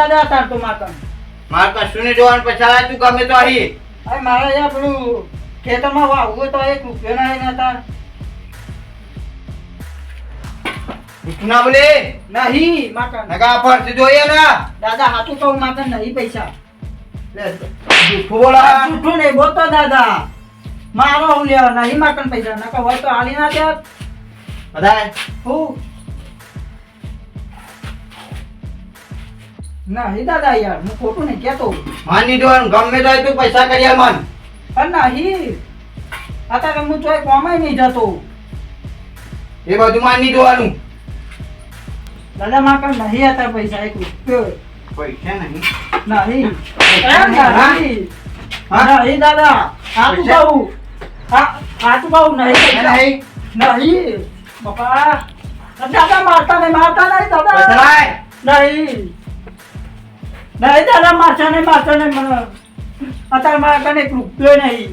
દાદા તાર તો માકન મારે કશું નહીં જોવાનું લાય તું ગમે તો અહીં અરે મારે યાર પેલું ખેતરમાં વાવવું તો એક રૂપિયો ના એના તાર ના બોલે. નહીં માકન નકા ફરતી જોઈએ ના દાદા હાથું તો માકન નહીં પૈસા. જૂઠું બોલા જૂઠું નહીં બોલતો દાદા. મારો હું લેવા નહીં માકન પૈસા. નકા હોય તો આલી ના દે બધા હું? નહીં દાદા યાર હું ખોટું નહીં કેતો માની જોવાનું ગમે તો તું પૈસા કરી માન. પણ નહીં અત્યારે હું ચોય કોમાય નહીં જતો. એ બધું માની જોવાનું દાદા માકન નહીં અત્યારે પૈસા એક પૈસા નહીં. નહીં. હા? નહીં. હા? નહીં દાદા. હાથું પૈસા? કહું હા હાથું કહું નહીં. નહીં? નહીં. બાપા દાદા મારતા નહીં મારતા નહીં દાદા. નહીં. નહીં દાદા મારતા નહીં મારતા નહીં મને અત્યારે મારા કને એક રૂપિયો નહીં.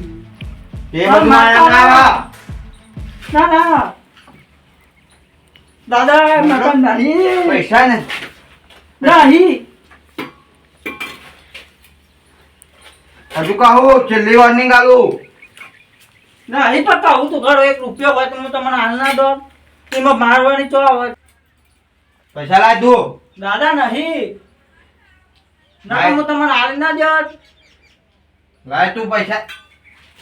એ ના. ના ના. દાદા મકાન નહીં. પૈસા ને. નહીં. હજુ કહો છેલ્લી વોર્નિંગ આલું નહીં તો કહું તો ઘરો એક રૂપિયો હોય તો હું તમને હાલ ના દો એમાં મારવાની ચો આવે. પૈસા લાવી દો દાદા નહીં. ના હું તમને હાલ ના જત લાય તું પૈસા.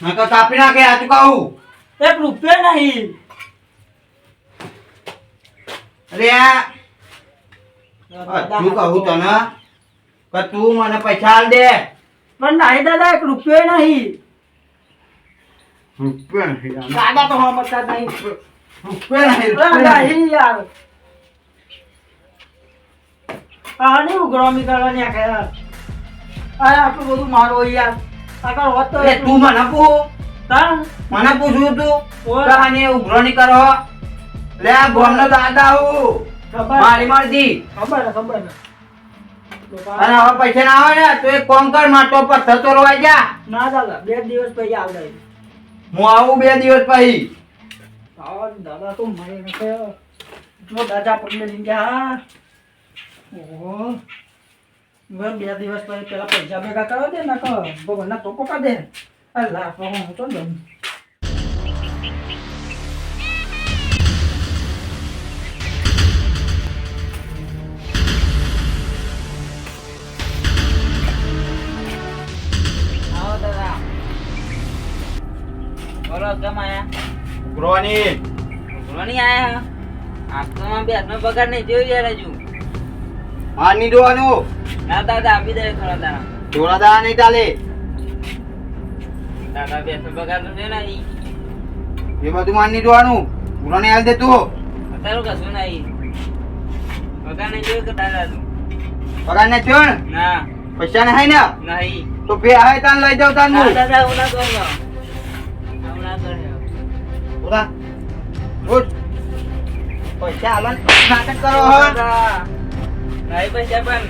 નકર કાપી નાખે આ ચુકાવું એક રૂપિયો નહીં. અરે આ. કહું તને કે તું મને પૈસા આલ દે. પણ નહીં દાદા એક રૂપિયો નહીં. રૂપિયો નહીં દાદા તો જ નહીં. રૂપિયો. નહીં યાર. આ નહીં ઉઘરામી કરવાની આ યાર અરે આટલું બધું મારો યાર. આગળ હોત તો તું મને પૂછ તા મને પૂછું તું? હું ઉઘરાણી કરો લે ગોમનો દાદા હું ખબર. મારી મરજી. ખબર ખબર. અને હવે પૈસા ના આવે ને તો એક કોમ કર માટો પર થતો રોવાઈ જા. ના દાદા બે દિવસ પછી આવડે. હું આવું બે દિવસ પછી. દાદા તો મરે નથી. જો દાદા પગલે લઈને ગયા ઓહો. બે દિવસ પછી પેલા પૈસા ભેગા કરવા દે ના કહો ભગવાનના તો કા દે. અરે લાખ હું તો દઉં. બોલો કેમ આયા? ઉઘરાણી નહીં આયા? આપવામાં બે હાથમાં પગાર નહીં જોયું યાર હજુ. માની જોવાનું ના દાદા આપી દે થોડા દાણા. થોડા દાણા નહીં ચાલે. દાદા બે તો પગાર ને નહીં એ બધું માની જોવાનું ને આલ દે તું. અત્યારે કશું નહીં. બગાડ નહીં જોયું કે દાદા તું પગાર ને? ના. પૈસા ને હાય ને નહીં. તો બે હાય તાન લઈ જાવ તાન હું. દાદા હું ના કરજો હું ના પૈસા આલવાનું નાટક કરો હો. પૈસા પણ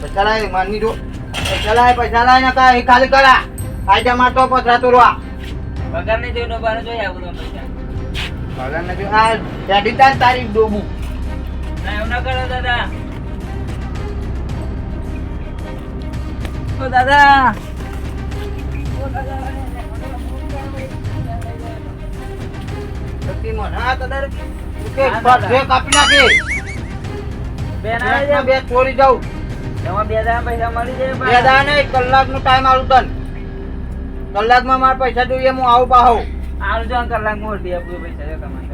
પૈસા લાય માની જો પૈસા લાય પૈસા લાય ને કાંઈ ખાલી કરા આજે માં તો પથરા તોડવા પગાર નહીં જોયું બાર જોઈ આવું તો પૈસા પગાર ને જો આ પેઢી તાર તારી ડોબું ના એવું ના કરો દાદા ઓ દાદા શક્તિ મોઢ. હા, તો દર કે પથરે કાપી નાખે બેન આવે બેંકમાં બે ચોરી જાઉં. તમારે બે દાડા પૈસા મળી જાય બે દાડા નહીં કલાકનો ટાઈમ આલું તન. કલાકમાં મારા પૈસા જોઈએ હું આવું પાહો. આવજો ને કલાક મોટી આપું પૈસા છે તમારે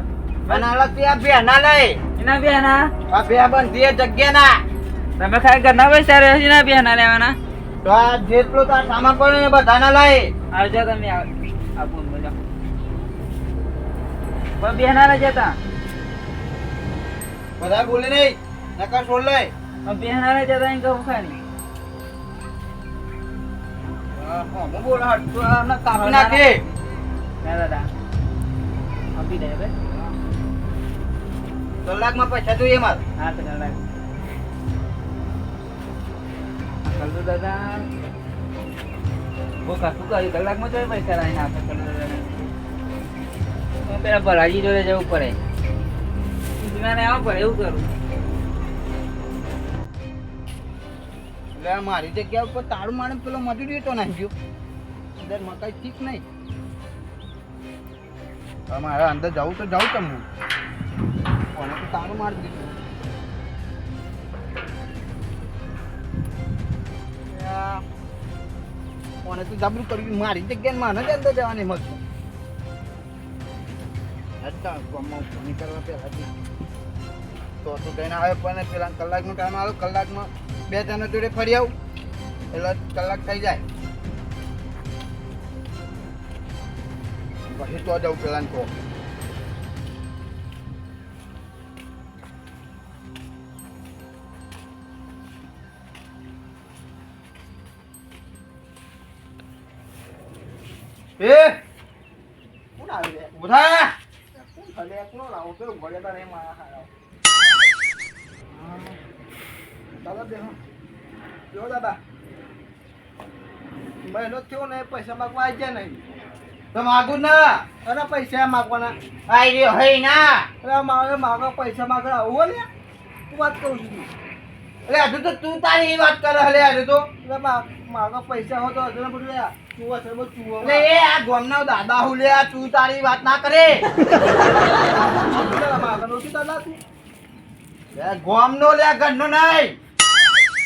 અને અલગથી આ બે ના લઈ. એના બે ના આ બે બંધી જગ્યા ના તમે ખાલી ઘરના પૈસા રહ્યો છે ને બિહાના લેવાના? તો આ જેટલો તાર સામાન પડે ને બધાના લઈ. આવજો તમે આપું બોલો. પણ બિહાના ના જતા. બધા બોલે નહીં. નકર છોડ લઈ પણ બિહાના ના જતા કહું ખાલી હું બોલ તું આમને કાપી નાખે ના દાદા આપી દે હવે. કલાકમાં પૈસા જોઈએ મારે. હા તો દાદા કલુ દાદા. બહુ કાકું કર્યું કલાકમાં જોઈએ પૈસા લાવીને આપે કલુ દાદાને પેલા ભરાજી જોડે જવું પડે. આવવું પડે એવું કરું. એટલે મારી જગ્યા ઉપર તાળું મારે પેલો મજૂરી તો નાખ્યો. અંદર મકાઈ ઠીક નહીં. મારે અંદર જવું તો જવું તમ કોને તો તાળું મારી દીધું. કોને તો જબરું કર્યું. મારી જગ્યાએ માને જ અંદર જવાની મત અચ્છા કોમમાં તો તો જઈને આવે પણ પેલા કલાકનો ટાઈમ આવ્યો કલાકમાં બે જણા જોડે ફરી આવું. એટલે કલાક થઈ જાય. પછી તો જવું પેલા તો એ! કોણ આવી? રહ્યા બધા કોણ થલે કોણ લાવો? પેલો ભલે તારે મારા હારા. દાદા જો દાદા. મહિનો થયો ને પૈસા માગવા આવી જાય નહીં. તો માગું ના. અરે પૈસા માગવાના. આઈ રહ્યો હઈ ના. અરે મારે માગો પૈસા માગવા આવું લે. હું વાત કરું છું એટલે હજુ તો તું તારી એ વાત કરે હલે હજુ તો. માગો પૈસા હોય તો હજુ બધું લે. ચૂવા છે બધું એ આ ગોમના દાદા હું લે આ તું તારી વાત ના કરે. દાદા તું? ગોમનો લે ઘરનો નહીં.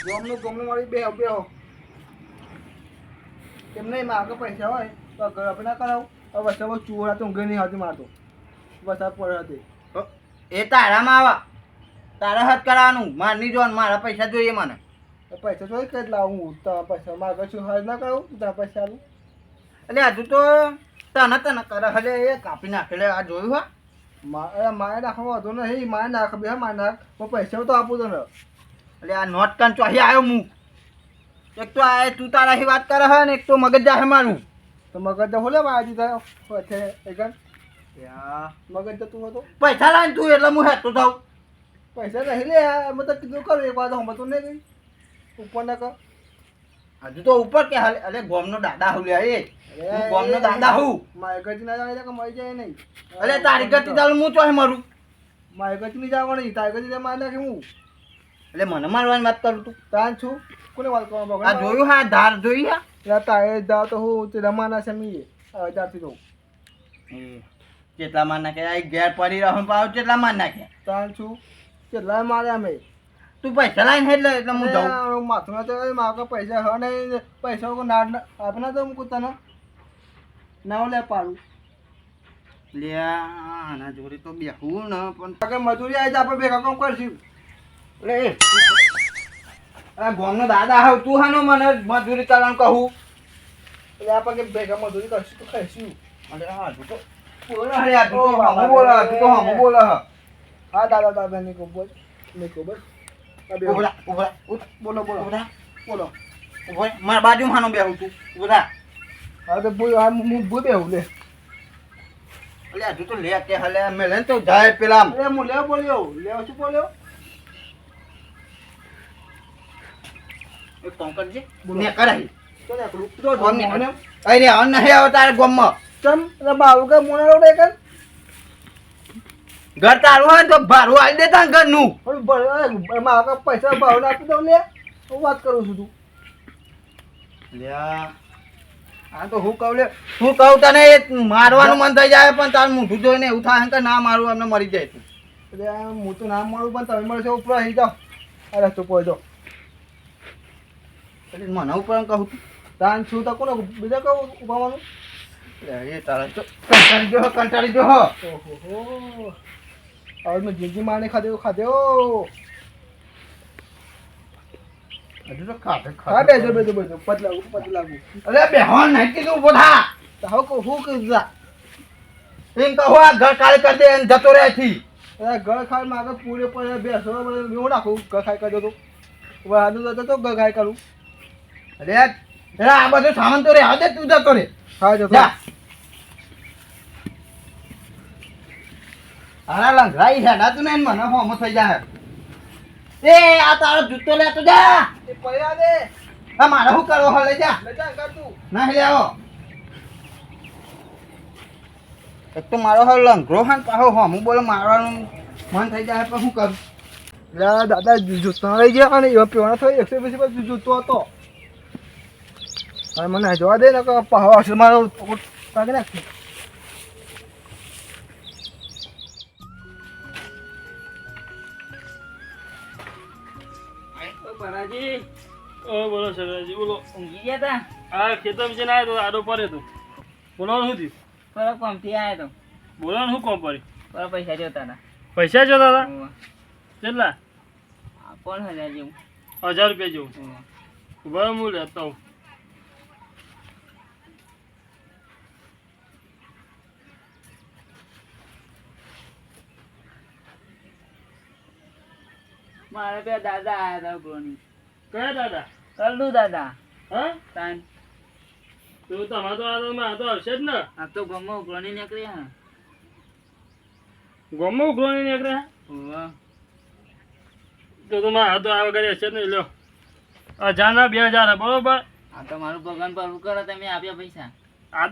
ગમનું ગમનું મારી બે બે હો. કેમ માગે પૈસા હોય તો ઘર આપણે ના કરાવું. હવે બહુ ચૂવા તો ઊંઘી નહીં આવતી મારતો વરસાદ પડે હતી એ તારામાં આવા. તારા હાથ કરાવવાનું. મારની જોવાનું. મારા પૈસા જોઈએ મને. પૈસા જોઈ કઈ લાવું હું. તો પૈસા મારે છું હાલ ના કરાવું? તારા પૈસા આલું. એટલે હજુ તો તને તને કરે હલે એ કાપી નાખેલે આ જોયું હા. મારે મારે નાખવા વધુ નહીં. મારે નાખ બે મારે નાખ. હું પૈસા તો આપું તને. એટલે આ નોટ કાન ચોહી આવ્યો હું એક તો આ તું તારાથી વાત કરે હે ને એક તો મગજ જાહે મારું. તો મગજ તો હોલે મારી દીધા પછી એકન મગજ તો તું હતો? પૈસા લાવીને તું એટલે હું હેતો થાઉં. પૈસા નહીં લે મેં તો કીધું કરું એક વાર તો હમણાં તો નહીં ગઈ. ઉપર ના કર. હજુ તો ઉપર કે હાલે અરે ગોમનો દાદા હું લે એ. ગોમનો દાદા હું. મારે ગજ ના જાય કે મરી જાય નહીં. અરે તારી ગતિ ચાલુ હું ચોહે મારું. મારે ગજ નહીં જવાનું તારે ગજ મારે નાખે હું એટલે મને મારવાની વાત કરું તું. તાન છું? કોને વાત કરવા આ જોયું હા ધાર જોઈ હા? યા તારે ધાર તો હું તે રમાના છે મી હવે જાતી તો કેટલા માર નાખ્યા આ ઘેર પડી રહ્યો પાવ કેટલા માર નાખ્યા તાન છું. કેટલા મારે અમે તું પૈસા લાવીને એટલે એટલે હું જાઉં. માથું તો મારે પૈસા હ નહીં પૈસા કો ના આપના તો હું તને ના? લે પાડું. લે આના જોડે તો બેહું ને પણ તકે મજૂરી આવી આપણે ભેગા કામ કરશું. એટલે આ ગોમનો દાદા હાવ તું હાનો મને મજૂરી કરવાનું કહું. એટલે આપણે કે ભેગા મજૂરી કરશું તો ખાઈશું. અરે હા તું તો બોલો અરે આ તું તો હમું બોલે તું તો હમું બોલે હ. હા દાદા દાદા ની કોબરની ઉભરા ઉઠ. બોલો બોલો. ઉભરા. બોલો. ઉભરા મારા બાજુ હાનો બેહું તું. ઉભરા. હા તો બોલ હા હું બોલ બેહું લે. આ તું તો લે કે હલે મેલે ને તો જાય પેલા. અરે હું લેવો બોલ્યો. લેવો શું બોલ્યો? એક કામ કરજે. ને તો ને અરે હવે નહીં આવે તારે ગોમમાં. ચમ કે મોને રોડે કર ઘર તારું હોય તો ભાડું આલી દેતા ઘરનું. પણ મારા પૈસા ભાવ આપી દઉં લે. હું વાત કરું છું તું. લ્યા આ. તો હું કહું લે. હું કહું તને એ મારવાનું મન થઈ જાય પણ તારું મોઢું જોઈને એવું થાય કે ના મારું અમને મરી જાય તું. એટલે આ હું તો નામ મળું પણ તમે મળશો ઉપર આવી જાઓ. અરે રસ્તો પર જાઓ. એટલે મને ઉપર કહું તાન છું તો કોને બીજા કહું ઉભાવાનું? લે, એ તારા તો કંટાળી જો કંટાળી જો ઓહો. હવે મેં જિંદગી માને ખાધે ખાધે હજુ તો ખાતે હા બેસો બેસો બેસો પત લાગુ પત લાગુ અરે બેહવાન નહીં કીધું ઊભો થા. તો હવે કહું કીધું? એમ કહો આ ઘર કાલે કરી દે જતો રહે થી અરે ઘર ખાઈ માગે પૂરે પડે બેસો બધે હું નાખું ઘર ખાઈ કરજો તો. તો તો ઘર ખાઈ કરું. અરે આ બધું સામાન તો રે આવજે તું જતો રે હા જો આના લંઘરાઈ છે ના તું ને મને હોમો થઈ જાય એ આ તારો જૂતો લે તો જા એ પડ્યા દે આ મારે શું કરો હો લઈ જા લજા કર તું નહીં લેવો એક તો મારો હવે લંઘરો હા હો હોમું બોલો મારવાનું મન થઈ જાય પણ શું કરું દાદા જૂતો લઈ ગયા અને એવા પીવાના થયો એકસો પછી જૂતો હતો અને મને જોવા દે ને કે પહાવ મારો કાઢી નાખશે. ઓ ઓ બોલો સરદારજી બોલો. ઊંઘી ગયા તા? આ ખેતર છે ને આવ્યો તો આડો પડે તો. બોલવાનું શું થયું? થોડો કોમથી આવ્યો તો. બોલવાનું શું કોમ પડી થોડા પૈસા જોતા હતા પૈસા જોતા હતા કેટલા? પણ કોણ હજાર જેવું. હજાર રૂપિયા જેવું. હોવે. રહો, હું લેતો આવું. મારે બે દાદા આયા હતા ઉઘરોની કયા દાદા? કરડું દાદા. હા? તાન. તો તમારે તો આ માં તો આવશે જ ને. આ તો ગમો ઉઘરોની નીકળી હા. ગમો ઉઘરોની નીકળે હોવે. તો તો માં તો આ વગર હશે નહીં લ્યો. હજાર ના બે હજાર બરોબર? આ તો મારું ભગવાન પર કરો તમે આપ્યા પૈસા. આ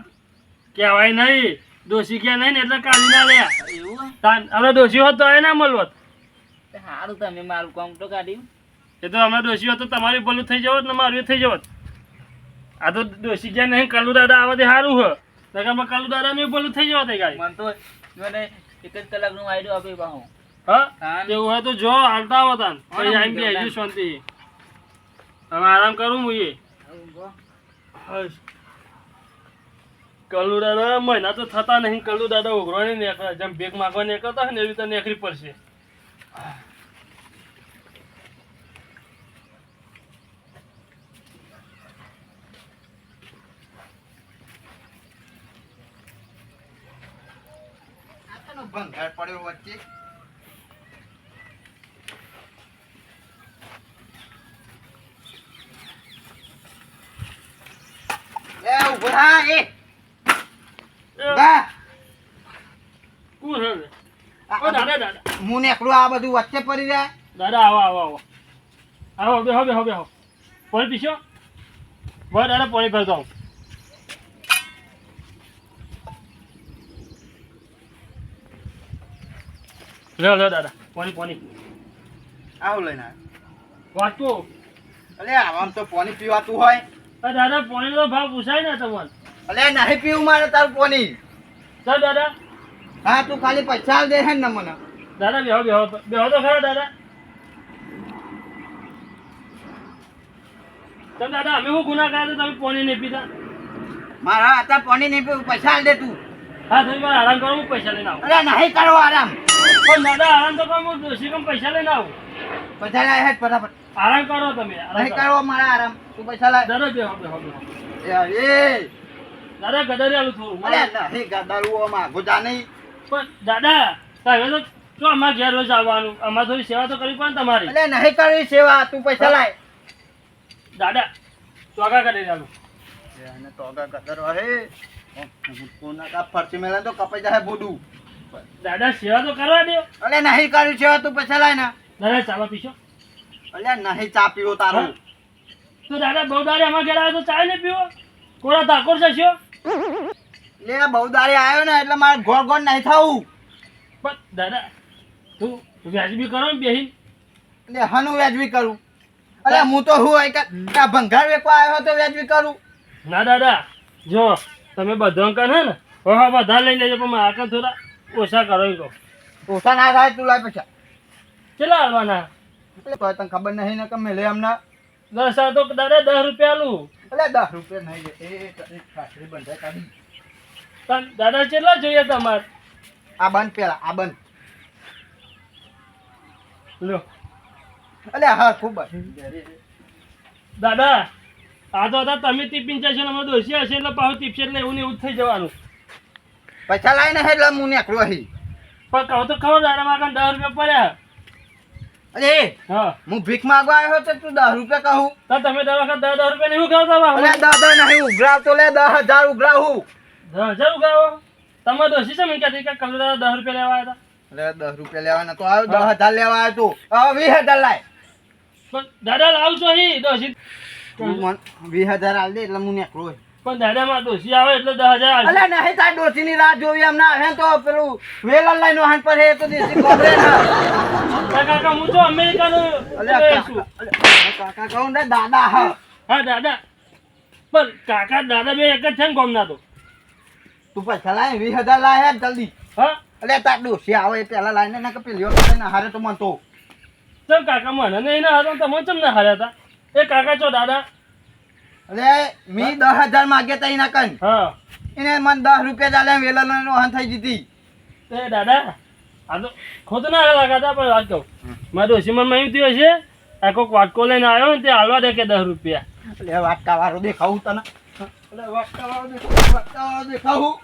કહેવાય નહીં. દોષી કે નહીં ને એટલે કાઢી ના લે. એવું અમે દોષી હોત તો એ ના મળવત. સારું તમે મારું કામ તો કાઢ્યું. એ તો અમે દોષી હોત તો તમારી ભલું થઈ જવત ને મારું થઈ જવત. આ તો દોષી ગયા નહીં કાલુ દાદા આવા સારું હ. નકર કાલુ દાદા ને ભલું થઈ જવત એ ગાડી મને તો મને એક જ કલાકનું આઈડિયો આપી બાહું. હા. એવું હોય તો જો હાલતા આવો તાન પછી આમ આવી શાંતિ. હવે આરામ કરું હું એ. કલ્લુ દાદા મહિના તો થતા નહીં. કલુ દાદા ઉઘરાણી નીકળે. જેમ ભેગ માગવા નીકળતા હોય ને એવી રીતે નીકળી પડશે. તો ભંગાર પડ્યો વચ્ચે. એ? આ- ઓ દાદા દાદા હું એકલું આ બધું વચ્ચે પડી જાય દાદા આવો આવો આવો. આવો બેહો બેહો બેહો. પોણી પીશો? બસ દાદા પાણી ભરતો આવું. લો લો દાદા પોની પાણી. આવું લઈને. વાંચો અલે આમ તો પોની પીવાતું હોય. દાદા દાદા પાણીનો ભાવ પૂછાય ને તમને. અલે નહીં પીવું મારે તારું પોની ચાલ દાદા. હા તું ખાલી પૈસા દે છે ને મને. દાદા બેહો બેહો બેહો તો ખરા દાદા. તમે દાદા અમે હું ગુના કર્યા તમે પોણી નહીં પીતા મારા અત્યારે પોણી નહીં પીવું પૈસા દે તું. હા તમે મારા આરામ કરો હું પૈસા લઈને આવું. અરે નહીં કરો આરામ. પણ દાદા આરામ તો કરો હું દોશી કમ પૈસા લઈને આવું? પૈસા લાય હેડ ફટાફટ. આરામ કરો તમે નહીં કરો. મારા આરામ. તું પૈસા લાય. દાદા બેહો બેહો બેહો. એ, દાદા ગદરિયાલું આલું થોડું. અરે નહીં ગદાડું માગું જા નહીં. પણ દાદા તમે તો જો અમારે ઘેર રોજ આવવાનું. અમાર થોડી સેવા તો કરવી પડે તમારી. એટલે નહીં કરવી સેવા. તું પૈસા લાય. દાદા ચોગા કરી ચાલુ એને તો કદર હે કોના કા ફરતી મેલા તો કપાઈ જાય બોડું દાદા સેવા તો કરવા દે. અલે નહીં કરવી સેવા. તું પૈસા લાય ના. દાદા ચાવા પીશો. અલે નહીં ચા પીવો તારો. તો દાદા બહુ દાડે અમાર ઘેર આવ્યો તો ચા નહીં પીવો? કોરા ઠાકોર જશો લે બહુ દાડે આવ્યો ને એટલે મારે ગોળ ગોળ નહીં થવું. પણ દાદા તું વ્યાજબી કરો ને બેહીન. એટલે હનું વ્યાજબી કરું. અરે હું તો હું આ ભંગાર વેચવા આવ્યો તો વ્યાજબી કરું. ના દાદા જો તમે બધા કર હે ને હા બધા લઈ લેજો પણ મારા થોડા ઓછા કરો એમ કહો. ઓછા ના થાય તું લાય પૈસા. કેટલા હાલવાના? એટલે તને ખબર નહીં ને કે મેલે હમણાં દસ તો દાદા દસ રૂપિયા આલું. એટલે દસ રૂપિયા નહીં લે તને ખાસરી બંધાઈ કાઢી દાદા કેટલા જોઈએ તમારે? આ બંધ પેલા આ બંધ. લ્યો. અલે હા ખૂબ દાદા આ તો હતા તમે ટિફિન છે ને અમે દોશી હશે એટલે પાછું ટીપશે એટલે એવું ને એવું થઈ જવાનું. પૈસા લાવીને એટલે હું નીકળું અહીં. પણ કહો તો ખબર દાદા મારા દસ રૂપિયા પડ્યા. અરે હા. હું ભીખ માંગવા આવ્યો તો તું દસ રૂપિયા કહું. તો તમે દર વખત દસ દસ રૂપિયા નહીં ઉગાવતા અરે દસ દસ નહીં ઉઘરાવતો લે દસ હજાર ઉઘરાવું. દસ હજાર ઉગાવો તમે દોશી છે મને કહેતી કે કલુ દસ રૂપિયા લેવા આવ્યા હતા? અરે દસ રૂપિયા લેવાના તો આવ્યો દસ હજાર લેવા આવ્યો તું. હવે વીસ હજાર લાય. પણ દાદા લાવજો અહીં દોશી વીસ હજાર આલ દે એટલે હું નેકળો પણ દાદા માં દોશી આવે એટલે દસ હજાર અલે. નહીં તાર ડોસીની રાહ જોવી એમ ના હે તો પેલું વેલર લઈને હાન પર હે તો દેશી કોબરે ના. ના કાકા હું તો અમેરિકા નો કાકા કહું ને દાદા હા. હા દાદા. પણ કાકા દાદા બે એક જ છે ને ગામના તો. તું પૈસા લાય વીસ હજાર લાય હે જલ્દી. હા? અલે તાર ડોસી આવે એ પેલા લાઈને ના કે પેલી વખતે ના હારે તો મન તો. ચમ કાકા મને નહીં ના તો તમે ચમ ના હાર્યા હતા? એ કાકા છો દાદા? અલે મી દસ હજાર માગ્યા તા એના કન. હા. એને મને દસ રૂપિયા ચાલે વેલા લઈને હાન થઈ જીતી એ દાદા આ તો ખોદ ના લાગાતા પણ વાત કહું મારા ડોશીમાં એમ થયું છે આ કોઈક વાટકો લઈને આવ્યો ને તે હાલવા દે કે દસ રૂપિયા. અલે વાટકા વાળો દેખાવું તને. અલે વાટકા વાળો દેખાવું વાટકા વાળો દેખાવું.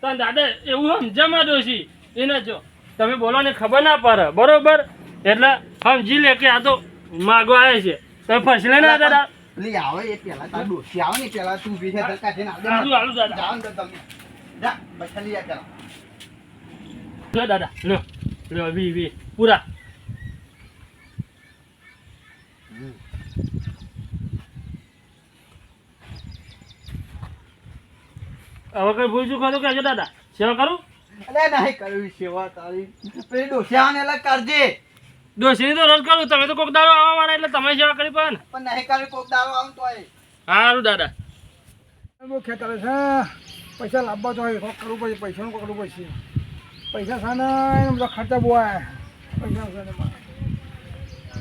તો દાદા એવું સમજે મારા ડોશી? એને જો. તમે બોલો ને ખબર ના પડે. બરોબર? એટલે સમજી લે કે આ તો માગો આવે છે. તમે ફસલે ના દાદા. પેલી આવે એ પેલા. તાર ડોસી આવે ને પેલા તું વીસ હજાર કાઢીને આલ દે હાલું, હાલું, દાદા. જાઓ ને તમે જા પૈસા લઈ આ લો દાદા લો. લો વી વી. પૂરા. હવે કઈ ભૂલ ચૂક હતું કે દાદા. સેવા કરું? અલે નહીં કરવી સેવા તારી? પેલી ડોસી આવે એટલે કરજે. દોશીની તો રદ કરું તમે તો કોક દાડો આવવા વાળા એટલે તમે સેવા કરી પણ. નહીં કરવી કોક દાડો આવું તો સારું દાદા. બહુ ખેતર છે પૈસા લાવવા તો હોય કોક કરવું પડશે પૈસાનું કોક કરવું પડશે. પૈસા સાને એના બધા ખર્ચા બહુ આવે. પૈસા સાને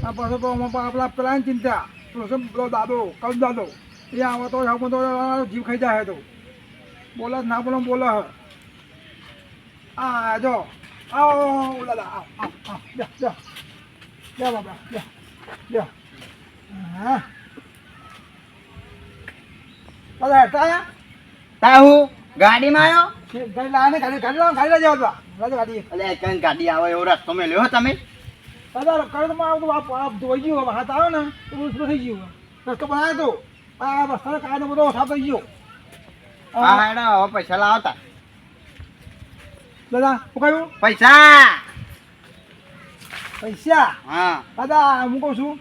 આ પાછો તો આપણા પેલાની ચિંતા. પેલો દાદો કલ દાદો. એ આવે તો આવો તો જીવ ખાઈ જાય તો. બોલે ના બોલો બોલા. હ આ જો આવો દાદા આવ આવ બે બે બે બાબા બે બે હા દાદા હેઠા આયા તા હું ગાડીમાં આવ્યો ગાડી લાવે ગાડી ગાડી લાવો ગાડી લઈ જાવ રાજા ગાડી અલે કઈ ગાડી આવે એવો રસ્તો મેલ્યો તમે દાદા કરે તો મારું તો આપ આપ ધોઈ ગયું હાથ આવે ને તો ઉસરો થઈ ગયું રસ્તો બનાવ્યો તો આ રસ્તાનો કાયદો બધો સાફ થઈ ગયો હા હેડો હવે પૈસા લાવતા દાદા શું કહ્યું પૈસા! પૈસા? હા. દાદા હું કહું છું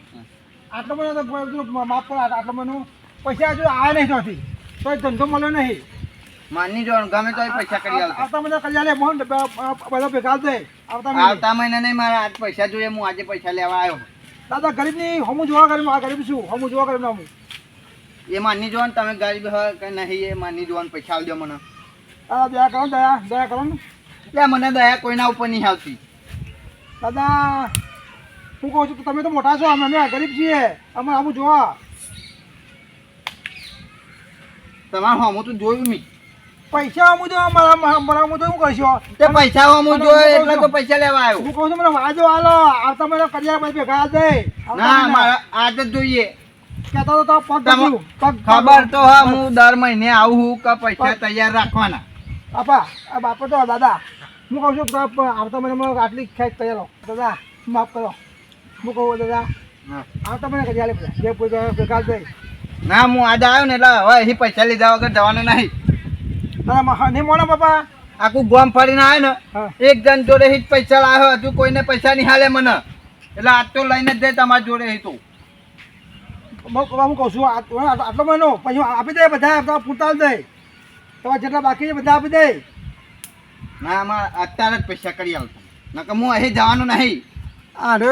આટલો બધો માફ કરો આટલો બધો પૈસા હજુ આવ્યા નહીં ત્યાંથી. તો ધંધો મળ્યો નહીં. માની જો ગમે તો પૈસા કરી આવતા આવતા બધા કલ્યાણે મોહન બધા ભેગા થઈ આવતા મહિને. આવતા મહિને નહીં મારા આજ પૈસા જોઈએ હું આજે પૈસા લેવા આવ્યો. દાદા ગરીબની હમું જોવા ગરીબ આ ગરીબ છું હમું જોવા ગરીબ ના એ માની જોવાનું તમે ગરીબ હોય કે નહીં એ માની જોવાનું ને પૈસા આવજો મને. દયા કરો દયા દયા કરો ને. એટલે મને દયા કોઈના ઉપર નહીં આવતી. દાદા શું કહું છું તમે તો મોટા છો અમે અમે ગરીબ છીએ. અમે આવું જોવા. તમારું હમું તો જોયું નહીં. પૈસા આમ જો મારા મારા આમ શું કરશો? તે પૈસા હમું જોયું એટલે તો પૈસા લેવા આવ્યો. હું કહું છું મને વાજો હાલો. આવતા મને કરિયા ભાઈ ભેગા દે. ના મારા આજ જ જોઈએ. કહેતો તો પગ ખબર તો હા હું દર મહિને આવું કે પૈસા તૈયાર રાખવાના. બાપા આ બાપા તો દાદા. હું કહું છું આવતા મને આટલી ખેંચ તૈયાર લો દાદા માફ કરો. હું કહું દાદા. આવતા મને કરિયા લે બધા જે કોઈ ભેગા જઈ ના હું આજે આવ્યો ને એટલે હવે અહીં પૈસા લીધા વગર જવાનું નહીં. મા- નહીં મોના બાપા. આખું ગોમ ફરીને આવ્યો ને એક જણ જોડે જ પૈસા લાવ્યો હજુ કોઈને પૈસા નહીં હાલે મને. એટલે આજ તો લઈને જ જાય તમારા જોડે હી તો. હું કહું છું આટલો મહિનો પછી આપી દે બધા બધા પૂરતા દે. તમારે જેટલા બાકી છે બધા આપી દે. ના આમાં અત્યારે જ પૈસા કરી આવતા નકર હું અહીં જવાનું નહીં. અરે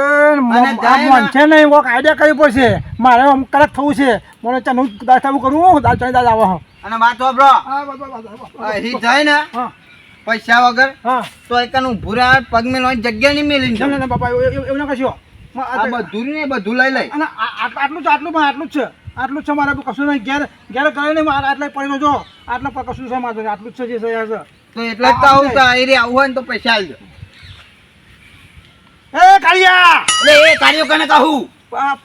અને જાય ને- છે નહીં કોઈક આઈડિયા કરવી પડશે. મારે આમ કડક થવું છે. મને ચાલ હું કરવું દાળ ચાલી દાળ આવો. અને વાત વાપરો. અહીં જાય ને હા. પૈસા વગર તો એક ઊભું રહ્યા પગ મેળવાની જગ્યા નહીં મેલી ને. બાપા એવું- ના કશો મ- બધું ને બધું લઈ લઈ. અને આટલું આટલું છે આટલું પણ આટલું જ છે. આટલું જ છે મારે કશું નહીં. ઘેર ઘેર કરે મારે આટલા પડેલો જો. આટલા પર કશું છે મારે? આટલું જ છે જે છે છે. તો એટલે જ તો આવું તો આ આવું હોય ને તો પૈસા આવજો એ કાળિયા! એટલે એ કાળિયો કને કહું?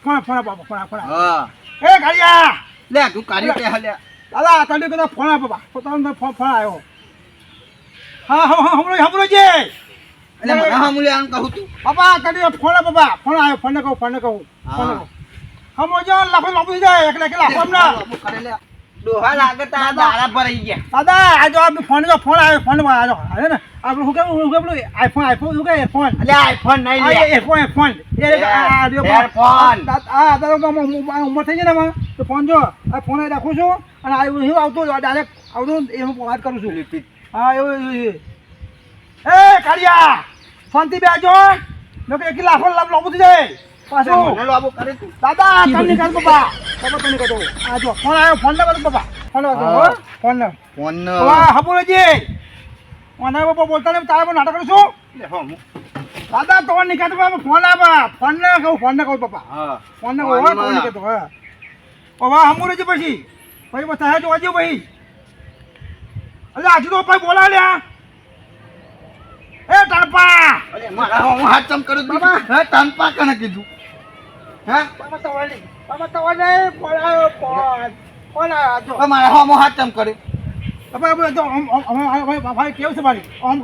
ફોન ફોન બાપા ફોન ફોન હા. એ કાળિયા! લે તું કાળિયો કે હાલ્યા. દાદા તને કદા ફોન બાબા ફોન ફોન આવ્યો. હા હા હા હમણાં હમણાં જે. એટલે મને હા આમ કહું તું. બાબા ફોન આપ બાબા ફોન આવ્યો ફોન કહું ફોન કહું ફોન કહું. હમણાં જો લાફો લાફો જાય એકલા એકલા ફોન ના. ડોહા લાગે તારા દાડા ભરાઈ ગયા. દાદા આ જો આપણે ફોન જો ફોન આવ્યો ફોનમાં આવ્યો. આવે ને? આપણે શું કેવું શું કેવું આઈફોન આઈફોન શું કે ફોન. એટલે આઈફોન નહીં આ લે. એ ફોન ફોન. એ આ જો એરફોન. આ દાદા ઉંમર થઈ જાય ને એમાં તો ફોન જો આ ફોન રાખું છું અને આ હું આવતું? ડાયરેક્ટ આવતું એ હું વાત કરું છું. હા એવું. એ કાળિયા શાંતિ બેજો નકર લાફો લાફ લાવું થઈ જાય. કરે દાદા તમને કાઢ બાબા બાબા તમને કાઢો આ જો ફોન આવ્યો ફોન ના કાઢો બાબા ફોન ના ફોન ના. ફોન ન. વાહ હબુરજી મને બાબા બોલતા નહીં તારે પણ નાટક કરું છું લે હો દાદા તો નીકળતો બાબા ફોન આપા ફોન ના કહું ફોન ના કહું બાપા. હા. ફોન ના કહું હો તો નીકળતો હા. ઓ વાહ હમુરજી પછી પછી બતા જોવા જેવું ભાઈ અલે આજુ તો ભાઈ બોલા લ્યા એ તડપા અરે મારા હું હાથ ચમ કરું તું? હે તનપા કને કીધું? હા? તમે તમારે કોણ કોણ આવ્યો મારે હો હાથ ચમ કર્યું કેવું છે મારી ઓમ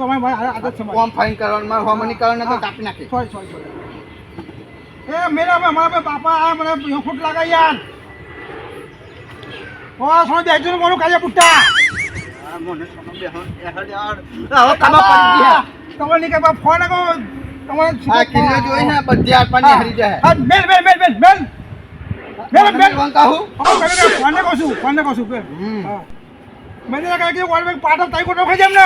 ઓમ ફાઇન કરવાનું હોમની કરવાનું તો કાપી નાખે સોરી સોરી સોરી એ મેરા મારા બાપા આ મને ફૂટ લાગા યાર. ઓ સોનો બેજો મોનું કાજે પુટ્ટા. આ મોને સોનો બે હણ એ હણ યાર હવે તમે પડી ગયા. તમે નીકળ ફોન આગો આ કિલ્લો જોઈને બધી આપણને હરી જાય. હા બેલ બેલ વન કાહુ કોને કહું છું કોને મને ખાઈ જમને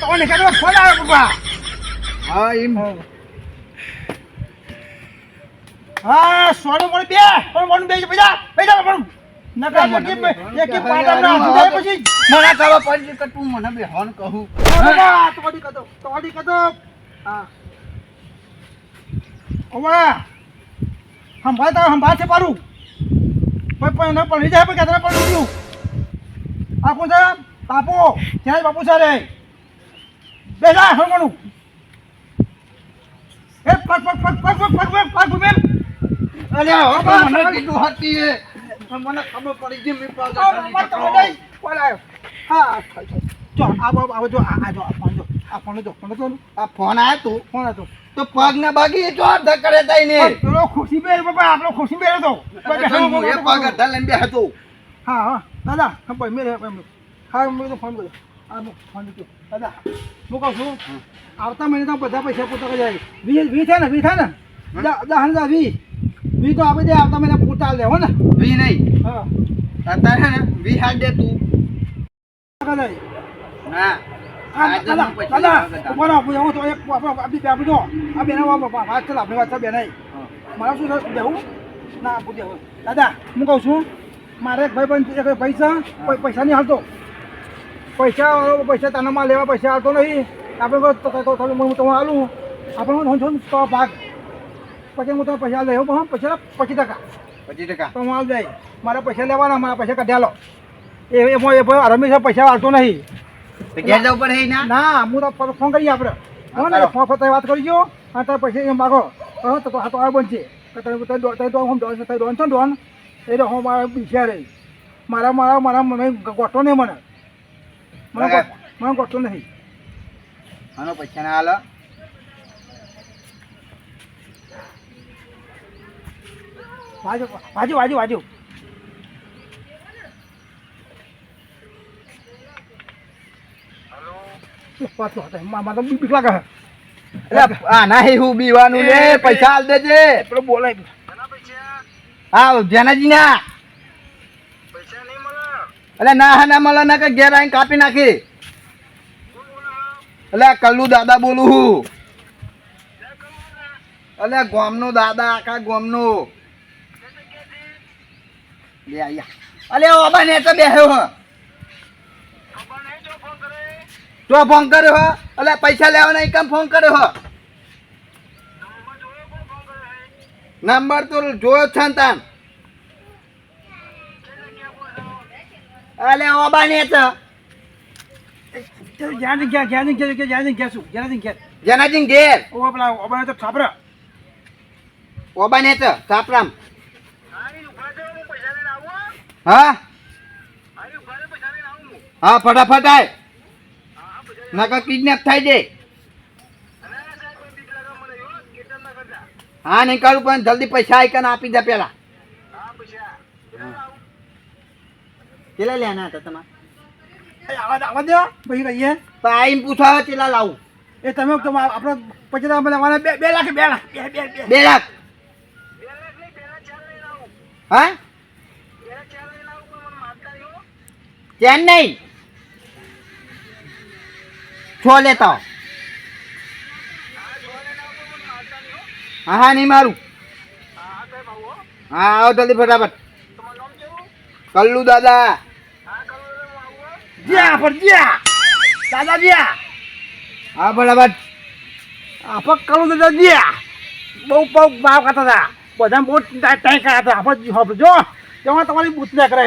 તોને કાઢો ફોન આવે પપ્પા? હા એમ. હા. સોનો બે પણ બે પૈસા પણ નકા કે તું મને બે હોન કહું. તોડી કદો તોડી કદો હા. ઓવા! હંભાઈ તો હંભાઈ છે પારું કોઈ પણ એને પડી જાય પણ કેતરા પડી ગયું આ કોણ છે બાપુ ત્યાં બાપુ છે રે? બેસા હરમણું એ પગ પગ પગ પગ પગ પગ પગ પગ પગ. અલ્યા હો બાબા, મને કીધું હતી એ. મને ખબર પડી ગઈ મેં પાછો કોણ આવ્યો? હા જો આ બાબા જો આ જો આ ફોન જો ફોન જો આ ફોન આવ્યો તું ફોન હતો તો. પગ ના બાકી જો અડધા કરે તઈ ને. પેલો ખુશી બેર આપણો ખુશી બેર હતો હું એ પગ અડધા લઈને બે હતો હા હા. દાદા હા ભાઈ મેરે હા મેં તો ફોન કર્યો. આ ફોન કર્યો દાદા હું કહું છું આવતા મહિને તો બધા પૈસા પોતા જાય વી વી થાય ને વી થાય ને? દસ હજાર વી વી તો આપણે દે આવતા મહિને પૂરતા લે હો ને. વી નહીં. હા. અત્યારે ને વી હાલ દે તું. ના દાદા હું કહું છું મારે એક ભાઈ પણ એક ભાઈ છે પૈસા નહીં હાલતો પૈસા પૈસા તાનામાં લેવા પૈસા હાલતો નહીં આપણે હું તમે હાલું આપણે તો ભાગ પછી હું તમે પૈસા લઈ પણ પૈસા પચીસ ટકા પચીસ ટકા તો હું હાલ જાય મારા પૈસા લેવાના મારા પૈસા કઢ્યા લો એ એમાં એ ભાઈ આરામી પૈસા હાલતો નહીં ઘેર જવું પડે ના? ના હું તો ફોન કરીએ આપણે. હા ને ફોન ફોન વાત કરી ગયો અને તારે પૈસા એમ માગો હા તો આ તો આ બનશે ડોન તમે ડોન છો ને. ડોન હું મારા બીજા રહી. મારા મારા મારા મને ગોટો નહીં મને. મને. મને ગોટો નહીં. આનો પૈસા ના હાલો વાજો વાજો વાજો વાજો. કાપી નાખી એટલે કલ્લુ દાદા બોલું હું એટલે ગોમનો દાદા આખા ગોમનો લે આયા અલે ને તો બેહ્યો હ તો ફોન કર્યો હ એટલે પૈસા લેવાના નહીં કેમ ફોન કર્યો હો. નંબર તો જોયો છે ને તાન. અલે ઓબા ને તો. જ્યાં જ્યાં જ્યાં જ્યાં જ્યાં જ્યાં શું જ્યાં જ્યાં જનાજી ઘેર? ઓ પેલા ઓબાને તો છાપરા ઓબા ને તો સાપરામ હા? હા ફટાફટ આય. નકર કિડનેપ થાય જાય હા નહીં કરું પણ જલ્દી પૈસા આઈકન આપી દે પેલા. કેટલા લેના હતા તમારે? આવા આવા દો પછી ભાઈ તો આઈને પૂછો હવે કેટલા લાવું? એ તમે આપણે પછી તમે લેવાના બે બે લાખ બે લાખ બે બે બે. બે લાખ? હા. ચેન નહીં? છો લેતા હો. હા નહીં મારું. હા આવો જલ્દી ફટાફટ. કલ્લુ દાદા. જ્યાં પર જ્યાં. દાદા જ્યાં. હા ફટાફટ. આપક કલ્લુ દાદા જ્યાં. બહુ બહુ ભાવ ખાતા હતા. બધા બહુ ટાઈ ખાયા હતા. આપણે જો તેમાં તમારી બૂથ કરે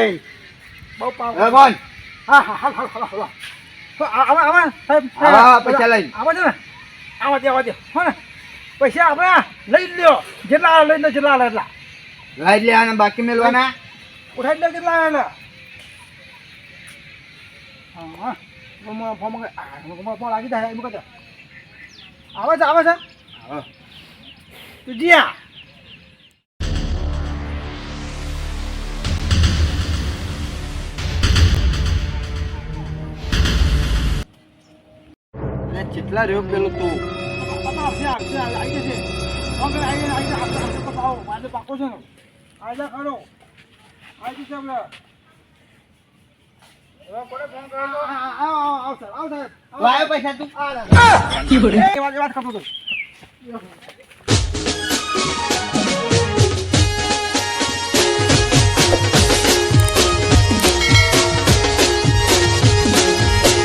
બહુ પાવ હા હા હા હા હા. પૈસા લઈને. આવા દે ને આવા દે આવા દે હો ને પૈસા આપણે લઈ લ્યો જેટલા લઈ લો જેટલા એટલા લાઈ લેવાના બાકી મેળવાના ઉઠાઈ લે કેટલા હા હા ફોર્મ ફોર્મ ફોર્મ લાગી જાય એમ કહે આવે છે આવે છે તું જીયા કેટલા રહ્યો પેલો તું. પાકો છે ને આજે ખરો આજે છે લાયો પૈસા તું. વાત કરતો હતો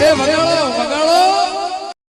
એ